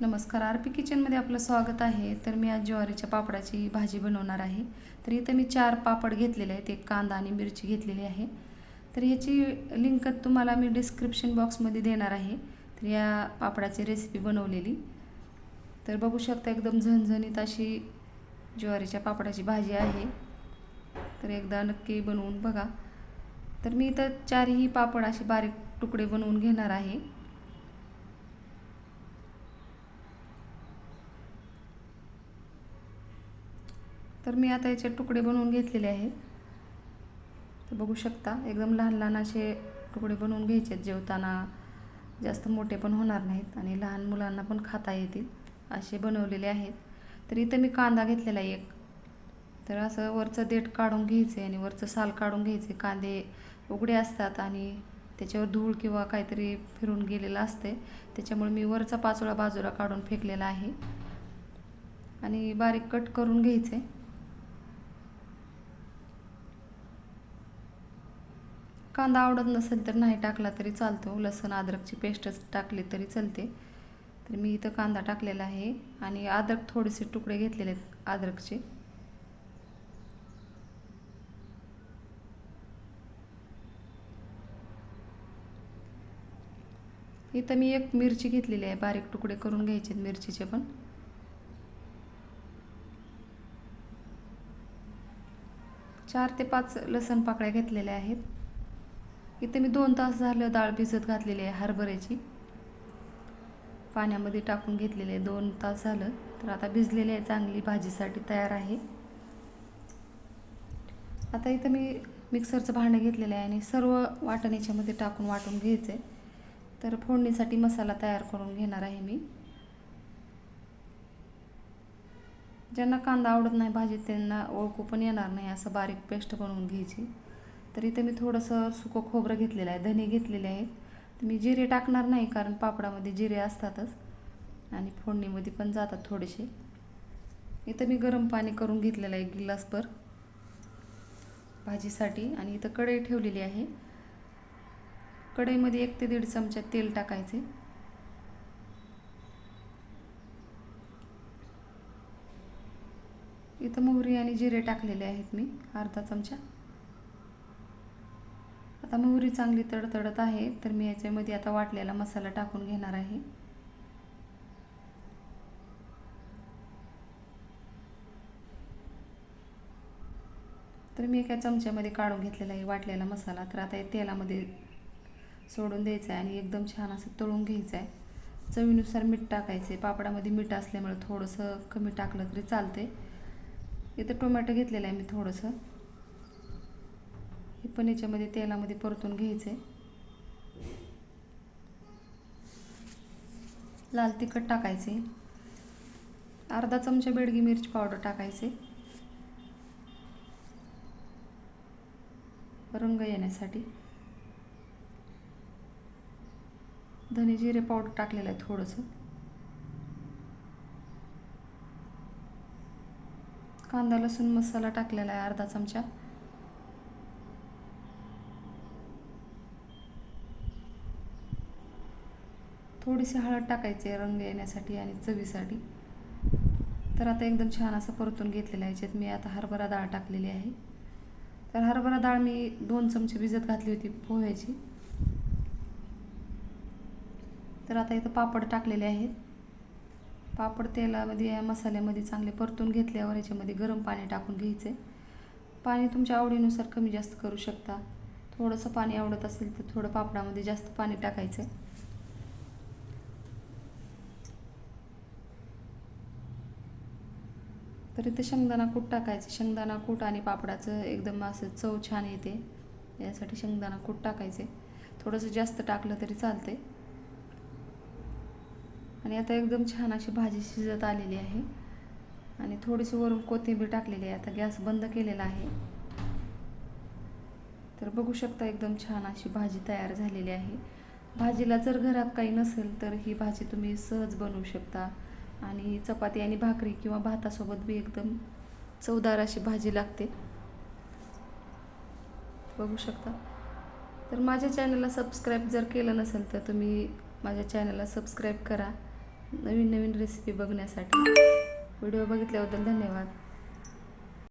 नमस्कार R P किचनमध्ये आपलं स्वागत आहे. तर मी आज ज्वारीच्या पापडाची भाजी बनवणार आहे. तर इथं मी चार पापड घेतलेले आहेत. एक कांदा आणि मिरची घेतलेली आहे. तर ह्याची लिंक तुम्हाला मी डिस्क्रिप्शन बॉक्समध्ये देणार आहे. तर या पापडाची रेसिपी बनवलेली. तर बघू शकता एकदम झणझणीत अशी ज्वारीच्या पापडाची भाजी आहे. तर एकदा नक्की बनवून बघा. तर मी इथं चारही पापड असे बारीक तुकडे बनवून घेणार आहे. तर मी आता याचे तुकडे बनवून घेतलेले आहेत. तर बघू शकता एकदम लहान लहान असे तुकडे बनवून घ्यायचे आहेत. जेवताना जास्त मोठे पण होणार नाहीत आणि लहान मुलांना पण खाता येतील असे बनवलेले आहेत. तर इथं मी कांदा घेतलेला आहे एक. तर असं वरचं देठ काढून घ्यायचे आणि वरचं साल काढून घ्यायचे. कांदे उघडे असतात आणि त्याच्यावर धूळ किंवा काहीतरी फिरून गेलेलं असते त्याच्यामुळे मी वरचा पाचोळा बाजूला काढून फेकलेला आहे. आणि बारीक कट करून घ्यायचे. कांदा आवडत नसेल तर नाही टाकला तरी चालतो. लसण अद्रकची पेस्टच टाकली तरी चालते. तर मी इथं कांदा टाकलेला आहे आणि अद्रक थोडेसे तुकडे घेतलेले आहेत अद्रकचे. इथं मी एक मिरची घेतलेली आहे. बारीक तुकडे करून घ्यायचे आहेत मिरचीचे पण. चार ते पाच लसण पाकळ्या घेतलेल्या आहेत. इथे मी दोन तास झालं डाळ भिजत घातलेली आहे हरभऱ्याची. पाण्यामध्ये टाकून घेतलेले आहे दोन तास झालं. तर आता भिजलेली आहे चांगली भाजीसाठी तयार आहे. आता इथं मी मिक्सरचं भांडं घेतलेलं आहे आणि सर्व वाटण याच्यामध्ये टाकून वाटून घ्यायचं आहे. तर फोडणीसाठी मसाला तयार करून घेणार आहे मी. ज्यांना कांदा आवडत नाही भाजी त्यांना ओळखू पण येणार नाही असं बारीक पेस्ट बनवून घ्यायची. तर इथे मी थोडंसं सुकं खोबरं घेतलेलं आहे धने घेतलेले आहेत. तर मी जिरे टाकणार नाही कारण पापडामध्ये जिरे असतातच. आणि फोडणीमध्ये पण जातात थोडेसे. इथं मी गरम पाणी करून घेतलेलं आहे एक गिलासभर भाजीसाठी. आणि इथं कढई ठेवलेली आहे. कढईमध्ये एक ते दीड चमचा तेल टाकायचे. इथं मोहरी आणि जिरे टाकलेले आहेत मी अर्धा चमचा. आता मोहरी चांगली तडतडत आहे तर मी याच्यामध्ये आता वाटलेला मसाला टाकून घेणार आहे. तर मी एका चमच्यामध्ये काढून घेतलेला आहे वाटलेला मसाला. तर आता हे तेलामध्ये सोडून द्यायचं आहे आणि एकदम छान असं तळून घ्यायचं आहे. चवीनुसार मीठ टाकायचं आहे. पापडामध्ये मीठ असल्यामुळे थोडंसं कमी टाकलं तरी चालते इथं टोमॅटो घेतलेलं आहे मी थोडंसं. हे पण याच्यामध्ये तेलामध्ये परतून घ्यायचं आहे लाल तिखट टाकायचे. अर्धा चमचा बेडगी मिरची पावडर टाकायचे. रंग येण्यासाठी. धने जिरे पावडर टाकलेलं आहे थोडंसं. कांदा लसूण मसाला टाकलेला आहे अर्धा चमचा. थोडीशी हळद टाकायची रंग येण्यासाठी आणि चवीसाठी. तर आता एकदम छान असं परतून घेतलेलं आहे याच्यात. मी आता हरभरा डाळ टाकलेली आहे. तर हरभरा डाळ मी दोन चमचे भिजत घातली होती पोह्याची. तर आता इथं पापड टाकलेले आहेत. पापड तेलामध्ये या मसाल्यामध्ये चांगले परतून घेतल्यावर याच्यामध्ये गरम पाणी टाकून घ्यायचे. पाणी तुमच्या आवडीनुसार कमी जास्त करू शकता. थोडंसं पाणी आवडत असेल तर थोडं पापडामध्ये जास्त पाणी टाकायचं. तर इथं शेंगदाणा कूट टाकायचं. शेंगदाणा कूट आणि पापडाचं एकदम असं चव छान येते. यासाठी शेंगदाणा कूट टाकायचे. थोडंसं जास्त टाकलं तरी चालते आणि आता एकदम छान अशी भाजी शिजत आलेली आहे. आणि थोडीशी वरून कोथिंबीर टाकलेली आहे. आता गॅस बंद केलेला आहे. तर बघू शकता एकदम छान अशी भाजी तयार झालेली आहे. भाजीला जर घरात काही नसेल तर ही भाजी तुम्ही सहज बनवू शकता. आणि चपाती आणि भाकरी किंवा भातासोबत बी एकदम चवदार अशी भाजी लागते. बघू शकता. तर माझ्या चॅनलला सबस्क्राईब जर केलं नसेल तर तुम्ही माझ्या चॅनलला सबस्क्राईब करा. नवीन नवीन रेसिपी बघण्यासाठी. व्हिडिओ बघितल्याबद्दल धन्यवाद.